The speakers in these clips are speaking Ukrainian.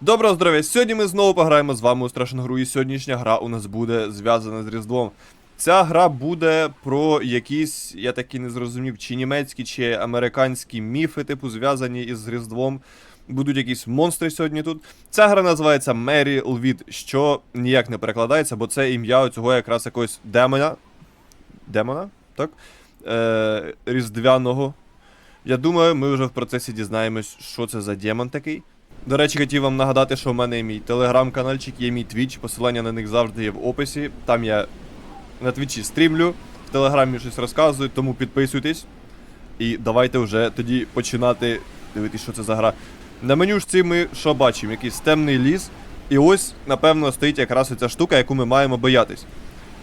Доброго здоров'я! Сьогодні ми знову пограємо з вами у страшну гру, і сьогоднішня гра у нас буде зв'язана з Різдвом. Ця гра буде про якісь, я так і не зрозумів, чи німецькі, чи американські міфи, типу, зв'язані із Різдвом. Будуть якісь монстри сьогодні тут. Ця гра називається Мері Лвід, що ніяк не перекладається, бо це ім'я цього якраз якогось демона. Демона? Так? Е, Різдвяного. Я думаю, ми вже в процесі дізнаємось, що це за демон такий. До речі, хотів вам нагадати, що в мене мій телеграм-канальчик, є мій твіч, посилання на них завжди є в описі. Там я на твічі стрімлю, в телеграмі щось розказую, тому підписуйтесь. І давайте вже тоді починати дивитися, що це за гра. На меню ж ми що бачимо? Якийсь темний ліс. І ось, напевно, стоїть якраз оця штука, яку ми маємо боятись.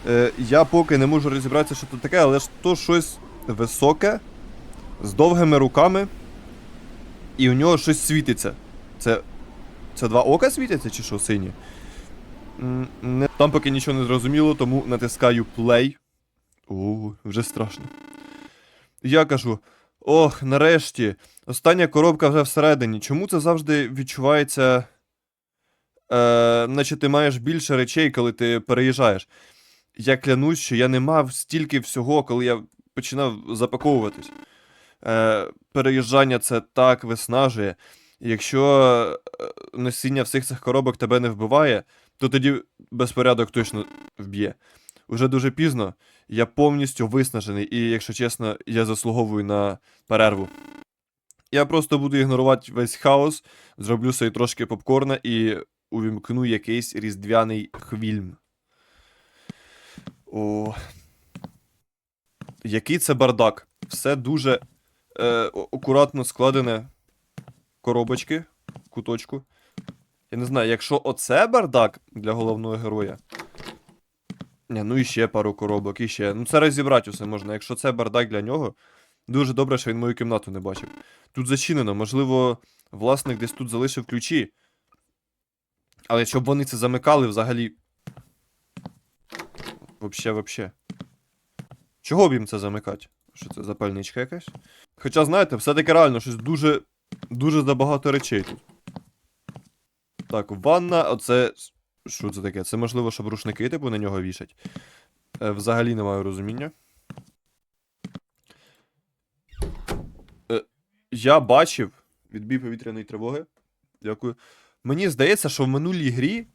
Е, я поки не можу розібратися, що тут таке, але ж то щось високе, з довгими руками, і у нього щось світиться. Це. Це два ока світяться чи що сині? Там поки нічого не зрозуміло, тому натискаю play. О, вже страшно. Я кажу: ох, нарешті, остання коробка вже всередині. Чому це завжди відчувається. Е, наче ти маєш більше речей, коли ти переїжджаєш. Я клянусь, що я не мав стільки всього, коли я починав запаковуватись. Е, переїжджання це так виснажує. Якщо е, носіння всіх цих коробок тебе не вбиває, то тоді безпорядок точно вб'є. Уже дуже пізно, я повністю виснажений, і, якщо чесно, я заслуговую на перерву. Я просто буду ігнорувати весь хаос, зроблю собі трошки попкорна і увімкну якийсь різдвяний хвільм. О. Який це бардак. Все дуже е, акуратно складене коробочки, куточку. Я не знаю, якщо оце бардак для головного героя. Ні, ну і ще пару коробок, і ще. Ну це розібрати усе можна. Якщо це бардак для нього, дуже добре, що він мою кімнату не бачив. Тут зачинено, можливо, власник десь тут залишив ключі. Але щоб вони це замикали взагалі. Вообще, вообще. Чого б їм це замикати? Що це запальничка якась? Хоча, знаєте, все-таки реально щось дуже Дуже забагато речей тут. Так, ванна, оце. Що це таке? Це можливо, щоб рушники, типу, на нього вішать. Е, взагалі не маю розуміння. Е, я бачив. Відбій повітряної тривоги. Дякую. Мені здається, що в минулій грі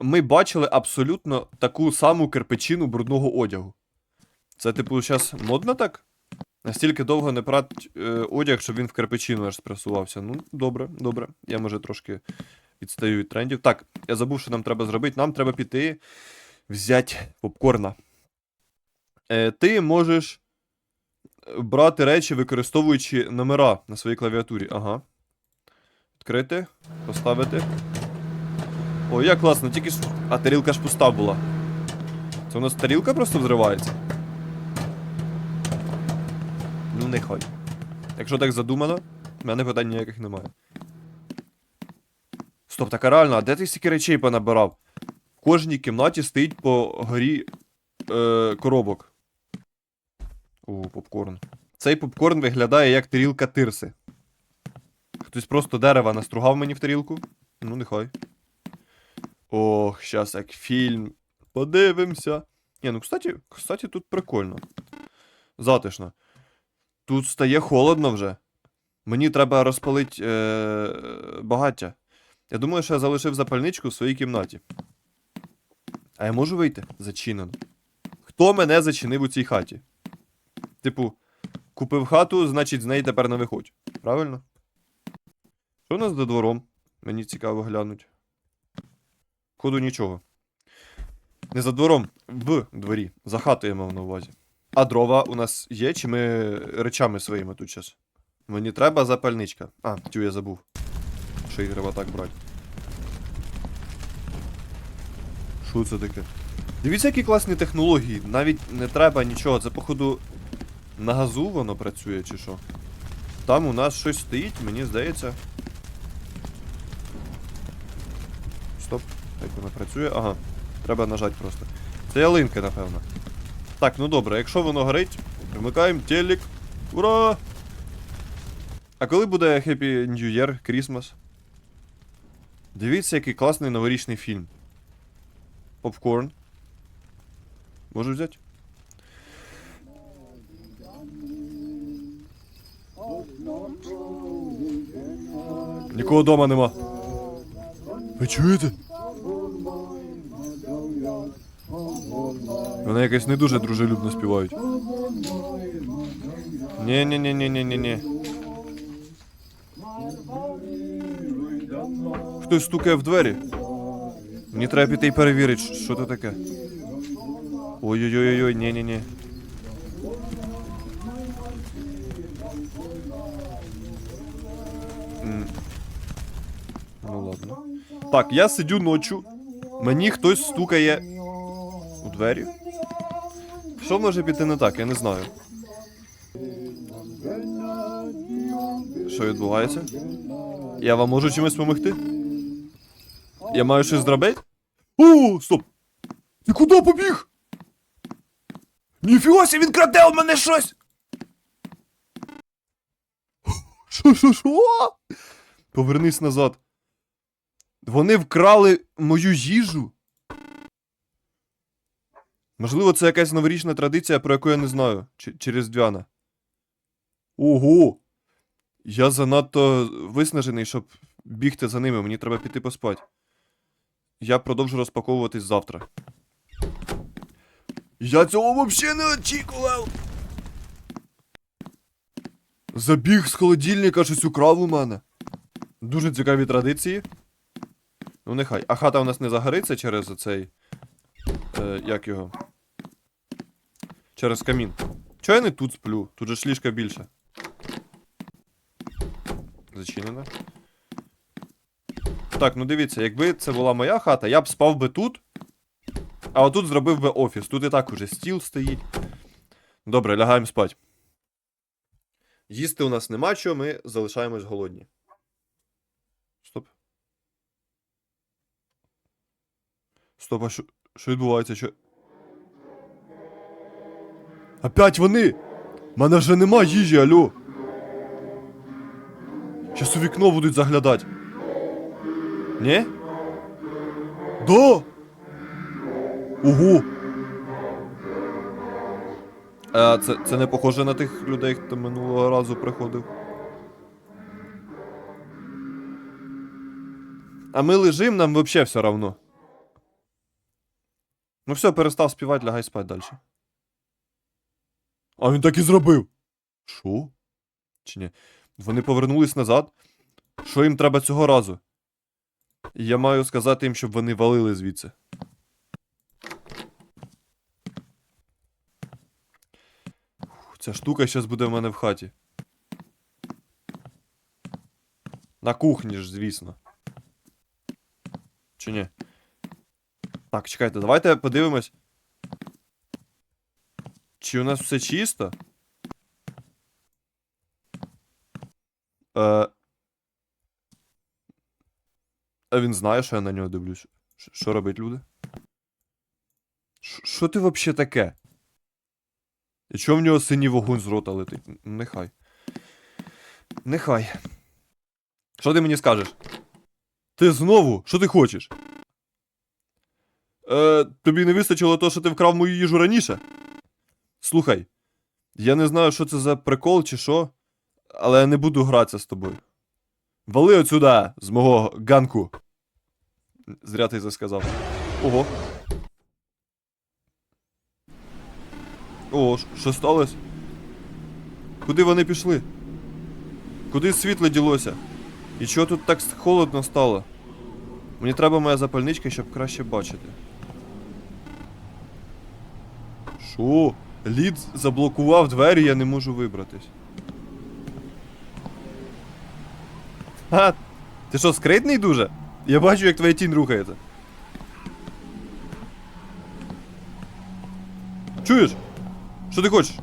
ми бачили абсолютно таку саму кирпичину брудного одягу. Це, типу, зараз модно так? Настільки довго не прать е, одяг, щоб він в кирпичину аж спресувався. Ну, добре, добре. Я може трошки відстаю від трендів. Так, я забув, що нам треба зробити. Нам треба піти взяти попкорна. Е, ти можеш брати речі, використовуючи номера на своїй клавіатурі. Ага. Відкрити, поставити. О, як класно, тільки ж. А тарілка ж пуста була. Це у нас тарілка просто взривається. Ну, нехай. Якщо так задумано, в мене питань ніяких немає. Стоп, так реально, а де ти стільки речей понабирав? В кожній кімнаті стоїть по горі е, коробок. О, попкорн. Цей попкорн виглядає як тарілка тирси. Хтось просто дерева настругав мені в тарілку. Ну, нехай. Ох, щас як фільм. Подивимося. Ні, ну кстати, кстати, тут прикольно. Затишно. Тут стає холодно вже. Мені треба розпалити е- багаття. Я думаю, що я залишив запальничку в своїй кімнаті. А я можу вийти? Зачинено. Хто мене зачинив у цій хаті? Типу, купив хату, значить з неї тепер не виходь. Правильно? Що у нас за двором? Мені цікаво глянуть. Ходу нічого. Не за двором, в дворі. За хатою я мав на увазі. А дрова у нас є, чи ми речами своїми тут зараз? Мені треба запальничка. А, тю я забув. Що їх треба так брати. Що це таке? Дивіться, які класні технології. Навіть не треба нічого. Це, походу, на газу воно працює, чи що? Там у нас щось стоїть, мені здається. Стоп, як воно працює? Ага. Треба нажати просто. Це ялинка, напевно. Так, ну добре, якщо воно горить, вмикаємо телек. Ура! А коли буде Happy New Year, Christmas? Дивіться, який класний новорічний фільм. Попкорн. Можу взяти? Нікого вдома нема. Ви чуєте? Вони якось не дуже дружелюбно співають. ні ні ні ні ні ні ні Хтось стукає в двері. Мені треба піти і перевірити, що- це таке. Ой-ой-ой-ой, ні-ні-ні. Ну ладно. Так, я сидю ночу. Мені хтось стукає у двері. Що може піти не так, я не знаю. Що відбувається? Я вам можу чимось допомогти? Я маю щось зробити? О, стоп! Ти куди побіг? Ніфіга він краде у мене щось! Що, що, що? Повернись назад. Вони вкрали мою їжу. Можливо, це якась новорічна традиція, про яку я не знаю. Чи, чи Різдвяна. Ого! Я занадто виснажений, щоб бігти за ними, мені треба піти поспати. Я продовжу розпаковуватись завтра. Я цього взагалі не очікував. Забіг з холодильника, щось украв у мене. Дуже цікаві традиції. Ну, нехай. А хата у нас не загориться через оцей. Е, як його? Через камін. Чого я не тут сплю? Тут же ж ліжка більше. Зачинено. Так, ну дивіться, якби це була моя хата, я б спав би тут. А отут зробив би офіс. Тут і так уже стіл стоїть. Добре, лягаємо спать. Їсти у нас нема чого, ми залишаємось голодні. Стоп. Стоп, а що, що відбувається? Що... Опять вони! У мене вже нема їжі, алло! Щас у вікно будуть заглядати. Ні? Да! Ого! А це, це не похоже на тих людей, хто минулого разу приходив. А ми лежим, нам вообще все равно. Ну все, перестав співати, лягай спать далі. А він так і зробив. Що? Чи ні? Вони повернулись назад. Що їм треба цього разу? Я маю сказати їм, щоб вони валили звідси. Фух, Ця штука зараз буде в мене в хаті. На кухні ж, звісно. Чи ні? Так, чекайте, давайте подивимось. Чи у нас все чисто? Е... А він знає, що я на нього дивлюсь. Що робить люди? Що ти взагалі таке? І чого в нього синій вогонь з рота летить? Нехай. Нехай. Що ти мені скажеш? Ти знову? Що ти хочеш? Е, тобі не вистачило того, що ти вкрав мою їжу раніше? Слухай, я не знаю, що це за прикол чи що, але я не буду гратися з тобою. Вали отсюда, з мого ганку. Зря ти це. Ого. О, що сталося? Куди вони пішли? Куди світло ділося? І чого тут так холодно стало? Мені треба моя запальничка, щоб краще бачити. Що? Лід заблокував двері, я не можу вибратись. А, ти що, скритний дуже? Я бачу, як твоя тінь рухається. Чуєш? Що ти хочеш?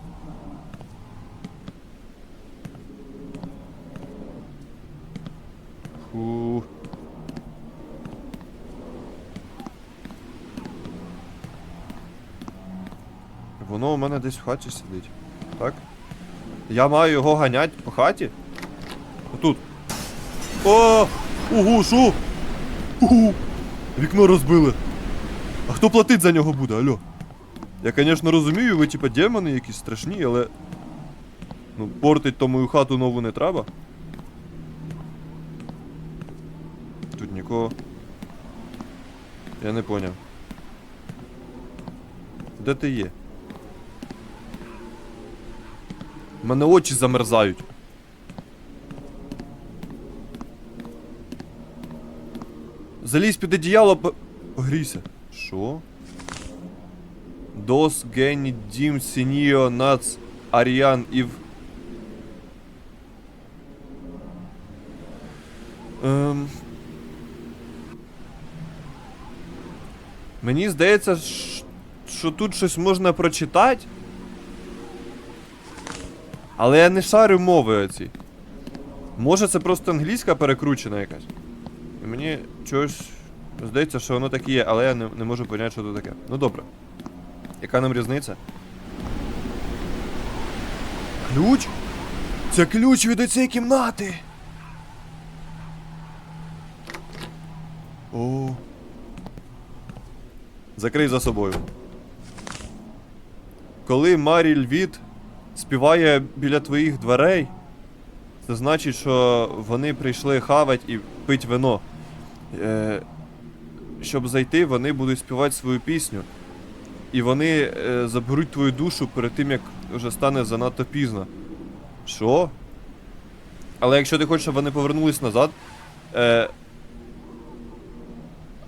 Фу. Воно у мене десь в хаті сидить. Так? Я маю його ганять по хаті? Отут. О! Угу, шу! Ху-ху. Вікно розбили. А хто платить за нього буде, алло? Я, звісно, розумію, ви типа демони якісь страшні, але. Ну, портить то мою хату нову не треба. Тут нікого. Я не поняв. Де ти є? Мене очі замерзають. Залізь під одіяло, по... погрійся. Що? Дос, Гені, Дім, Сініо, Нац, Аріан, Ів. Ем... Мені здається, що тут щось можна прочитати. Але я не шарю мови оці. Може це просто англійська перекручена якась. І мені чогось здається, що воно так і є, але я не, не можу поняти, що це таке. Ну добре. Яка нам різниця? Ключ? Це ключ від цієї кімнати. О. Закрий за собою. Коли Марі Львіт співає біля твоїх дверей, це значить, що вони прийшли хавать і пить вино. Е, щоб зайти, вони будуть співати свою пісню. І вони е, заберуть твою душу перед тим, як вже стане занадто пізно. Що? Але якщо ти хочеш, щоб вони повернулись назад, е,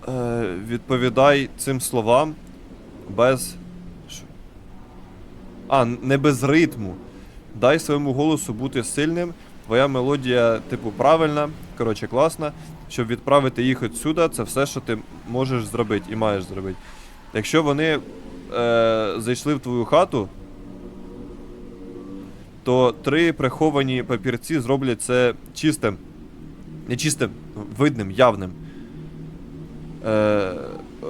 е, відповідай цим словам без. А, не без ритму. Дай своєму голосу бути сильним. Твоя мелодія, типу, правильна, коротше, класна. Щоб відправити їх отсюда, це все, що ти можеш зробити і маєш зробити. Якщо вони е, зайшли в твою хату, то три приховані папірці зроблять це чистим. Не чистим, видним, явним. Е,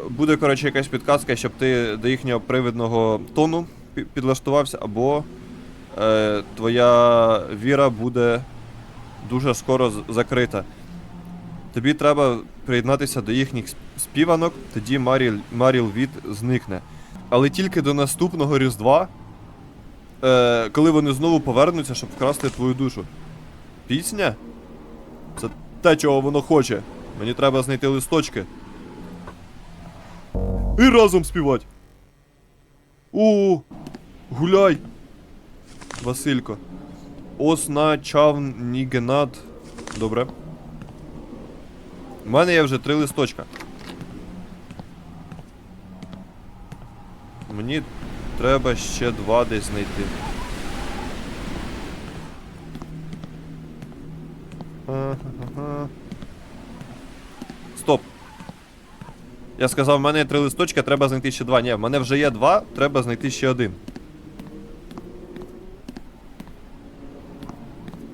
буде, коротше, якась підказка, щоб ти до їхнього привидного тону підлаштувався, або е, твоя віра буде дуже скоро закрита. Тобі треба приєднатися до їхніх співанок, тоді Маріл, Маріл Від зникне. Але тільки до наступного Різдва, е, коли вони знову повернуться, щоб вкрасти твою душу. Пісня? Це те, чого воно хоче. Мені треба знайти листочки. І разом співати. О, гуляй. Василько. Осна чавн нігенат. Добре. У мене є вже три листочка. Мені треба ще два десь знайти. Стоп. Я сказав, в мене є три листочка, треба знайти ще два. Ні, в мене вже є два, треба знайти ще один.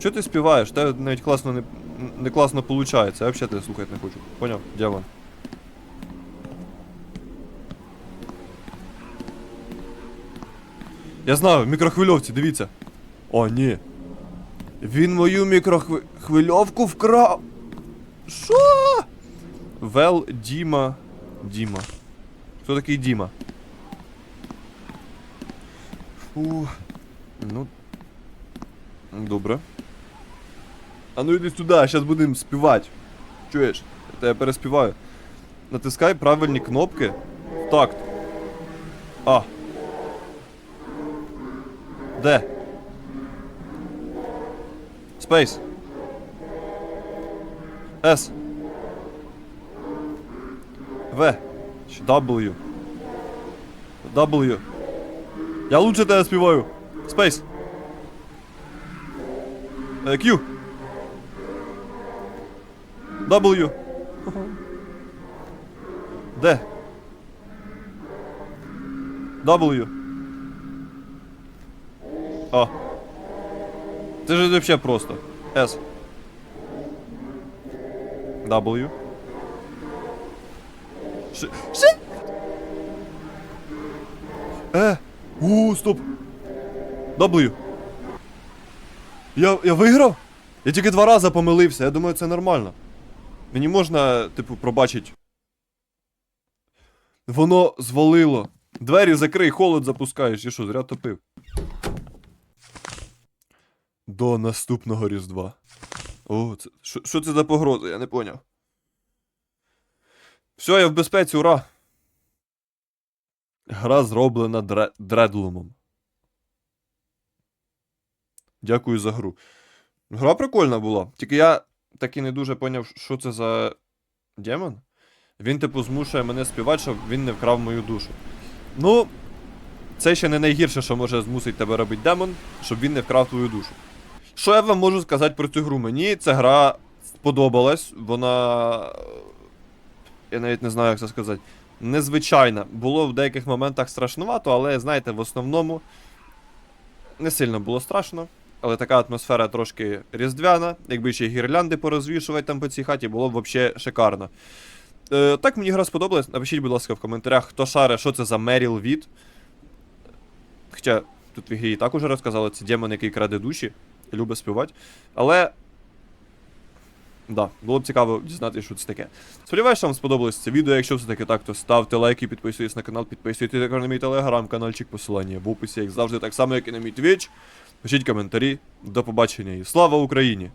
Чого ти співаєш? Те навіть класно не, не класно получається. Я взагалі тебе слухати не хочу. Поняв? Дякую. Я знаю, в мікрохвильовці, дивіться. О, ні. Він мою мікрохвильовку вкрав. Що? Вел Діма. Діма. Хто такий Діма? Фу. Ну. Добре. А ну йди сюди, зараз будемо співати. Чуєш? Я переспіваю. Натискай правильні кнопки. в Такт. А. Де? Space. S. В. Чи W. W. Я лучше тебе співаю. Е, Q. W. Д. W. А. Це ж вообще просто. S. W. Ш. Е. У, стоп. W. Я, я виграв? Я тільки два рази помилився, я думаю, це нормально. Мені можна, типу, пробачить. Воно звалило. Двері закрий, холод запускаєш. І що, зря топив. До наступного Різдва. О, це. Що, це за погроза? Я не поняв. Все, я в безпеці, ура! Гра зроблена дре... дредлумом. Дякую за гру. Гра прикольна була. Тільки я так і не дуже поняв, що це за демон. Він, типу, змушує мене співати, щоб він не вкрав мою душу. Ну, це ще не найгірше, що може змусити тебе робити демон, щоб він не вкрав твою душу. Що я вам можу сказати про цю гру? Мені ця гра сподобалась. Вона. Я навіть не знаю, як це сказати. Незвичайна. Було в деяких моментах страшнувато, але знаєте, в основному не сильно було страшно. Але така атмосфера трошки різдвяна. Якби ще гірлянди порозвішувати там по цій хаті, було б взагалі шикарно. Е, так мені гра сподобалась. Напишіть, будь ласка, в коментарях, хто шаре, що це за Меріл Від. Хоча тут в ігрі і так уже розказали, це демон, який краде душі, любить співати. Але. Да, було б цікаво дізнатися, що це таке. Сподіваюсь, що вам сподобалось це відео. Якщо все таки так, то ставте лайки, підписуйтесь на канал, підписуйтесь на мій телеграм-каналчик, посилання в описі, як завжди, так само, як і на мій твіч. Пишіть коментарі. До побачення і слава Україні!